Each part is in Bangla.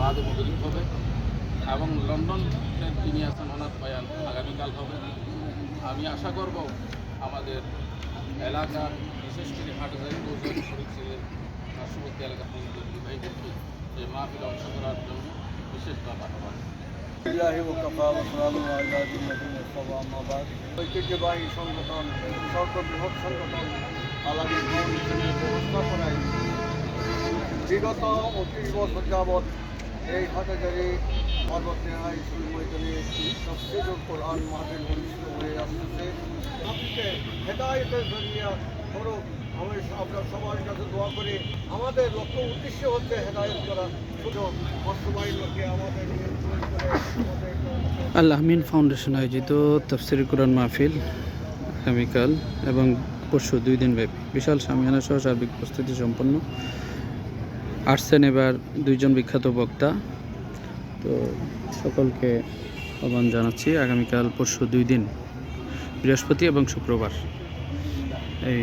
বাদ মগরিব হবে। এবং লন্ডন তিনি আছেন ওনার বয়ান, আগামীকাল হবে। আমি আশা করব আমাদের এলাকা বিশেষ করে হাটজারি গৌজারি শরীফের পার্শ্ববর্তী এলাকা হিন্দু বিবাহীদেরকে এই মাহফিল অংশ করার জন্য বিশেষ ব্যাপার হবে। ঐতিহ্যবাহী সংগঠন, সর্ববৃহৎ সংগঠন, আলামী ব্যবস্থা বিগত অতি বছর যাবত এই শুরু ময়দানে মাহফিল অনুষ্ঠিত হয়ে আপনিকে হেদায়তের করুক আমি সবার কাছে দোয়া আমাদের লক্ষ্য উদ্দেশ্য হচ্ছে হেদায়ত করা। শুধু বাস্তবায়ন লোকে আমাদের নিয়ন্ত্রণ করে আমাদের আল আমিন ফাউন্ডেশন আয়োজিত তফসির কোরআন মাহফিল আগামীকাল এবং পরশু দুই দিন ব্যাপী। বিশাল সামিয়ানা সহ সার্বিক প্রস্তুতি সম্পন্ন। আসছেন এবার দুইজন বিখ্যাত বক্তা। তো সকলকে আহ্বান জানাচ্ছি আগামীকাল পরশু দুই দিন, বৃহস্পতি এবং শুক্রবার। এই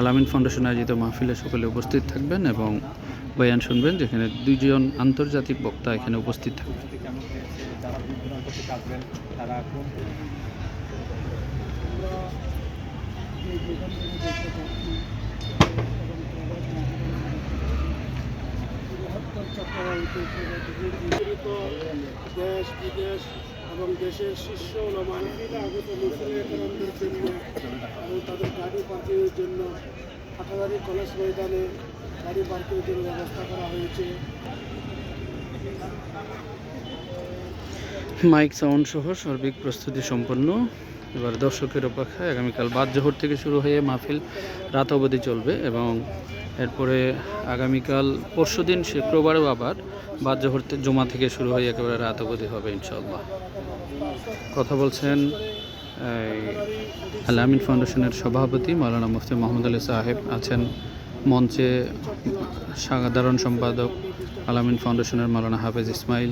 আলামিন ফাউন্ডেশন আয়োজিত মাহফিলে সকলে উপস্থিত থাকবেন এবং বয়ান শুনবেন, যেখানে দুইজন আন্তর্জাতিক বক্তা এখানে উপস্থিত থাকবেন। প্রচলিত দেশ, বিদেশ এবং দেশের শীর্ষ মানবীরা আগত মুসলিমদের জন্য এবং তাদের গাড়ি পার্কিংয়ের জন্য হাটাদারি কলেজ ময়দানে গাড়ি পার্কিংয়ের জন্য ব্যবস্থা করা হয়েছে। মাইক সাউন্ড সহ সার্বিক প্রস্তুতি সম্পন্ন। এবার দর্শকের অপেক্ষায় আগামীকাল বাদ জোহর থেকে শুরু হয়ে মাহফিল রাত অবধি চলবে এবং এরপরে আগামীকাল পরশুদিন শুক্রবারও আবার বাদ জোহর জমা থেকে শুরু হয়ে একেবারে রাত অবধি হবে ইনশাল্লাহ কথা বলছেন এই, আল আমিন ফাউন্ডেশনের সভাপতি মাওলানা মুফতি মোহাম্মদ আলী সাহেব আছেন মঞ্চে সাধারণ সম্পাদক আলামিন ফাউন্ডেশনের মাওলানা হাফেজ ইসমাইল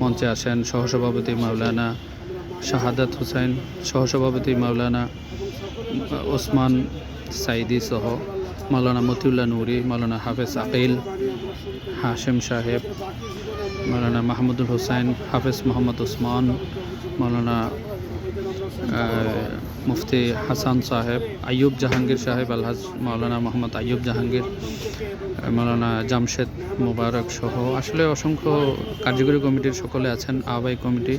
মঞ্চে আসেন সহসভাপতি মাওলানা শাহাদাত হুসাইন, সহসভাপতি মাওলানা ওসমান সাইদি সহ মাওলানা মতিউল্লাহ নুরি, মাওলানা হাফেজ আকিল, হাশেম সাহেব, মাওলানা মাহমুদুল হুসাইন, হাফেজ মোহাম্মদ ওসমান, মাওলানা মুফতি হাসান সাহেব, আইয়ুব জাহাঙ্গীর সাহেব, আলহাজ মাওলানা মোহাম্মদ আইয়ুব জাহাঙ্গীর মাওলানা জামশেদ মুবারক সহ আসলে অসংখ্য কার্যকরী কমিটির সকলে আছেন আহ্বায়ক কমিটি,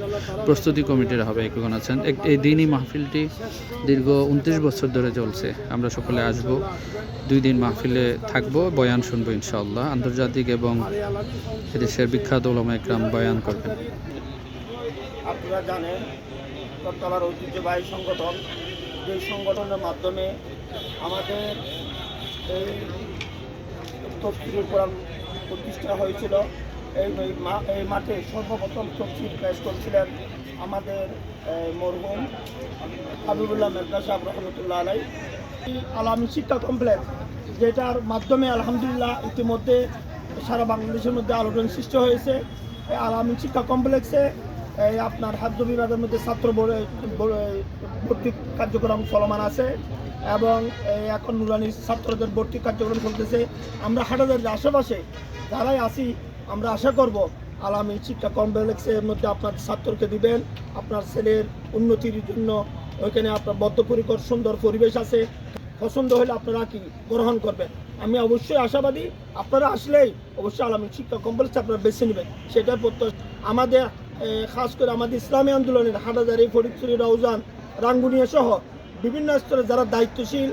প্রস্তুতি কমিটির আহ্বায়কগণ আছেন। এই দিনই মাহফিলটি দীর্ঘ উনত্রিশ বছর ধরে চলছে। আমরা সকলে আসব, দুই দিন মাহফিলে থাকব, বয়ান শুনব ইনশাআল্লাহ। আন্তর্জাতিক এবং এদেশের বিখ্যাত ওলামা একরাম বয়ান করবেন। আপনারা জানেন করতলার ঐতিহ্যবাহী সংগঠন, যে সংগঠনের মাধ্যমে আমাদের এই তফসিল কোরআন প্রতিষ্ঠা হয়েছিল। এই এই মাঠে সর্বপ্রথম তফসিল পেশ করছিলেন আমাদের মরহুম হাবিবুল্লাহ মেরকা সাহেব রহমতুল্লাহ আলাই। আলামী শিক্ষা কমপ্লেক্স, যেটার মাধ্যমে আলহামদুলিল্লাহ ইতিমধ্যে সারা বাংলাদেশের মধ্যে আলোড়ন সৃষ্টি হয়েছে, এই আলামী শিক্ষা কমপ্লেক্সে এই আপনার খাদ্য বিভাগের মধ্যে ছাত্র ভরে- ভরে- ভর্তি কার্যক্রম চলমান আছে এবং এখন নুরানি ছাত্রদের ভর্তি কার্যক্রম চলতেছে। আমরা হাটাদের আশেপাশে যারাই আসি আমরা আশা করব আলামী শিক্ষা কমপ্লেক্সের মধ্যে আপনার ছাত্রকে দিবেন। আপনার ছেলের উন্নতির জন্য ওইখানে আপনার বদ্ধপরিকর সুন্দর পরিবেশ আছে। পছন্দ হলে আপনারা কি গ্রহণ করবেন? আমি অবশ্যই আশাবাদী, আপনারা আসলেই অবশ্যই আলামী শিক্ষা কমপ্লেক্স আপনারা বেছে নেবেন। সেটার প্রত্যাশা আমাদের খাস করে আমাদের ইসলামী আন্দোলনের হাটাজারি ফরিদপুরি রাউজান রাঙ্গুনিয়া সহ বিভিন্ন স্তরে যারা দায়িত্বশীল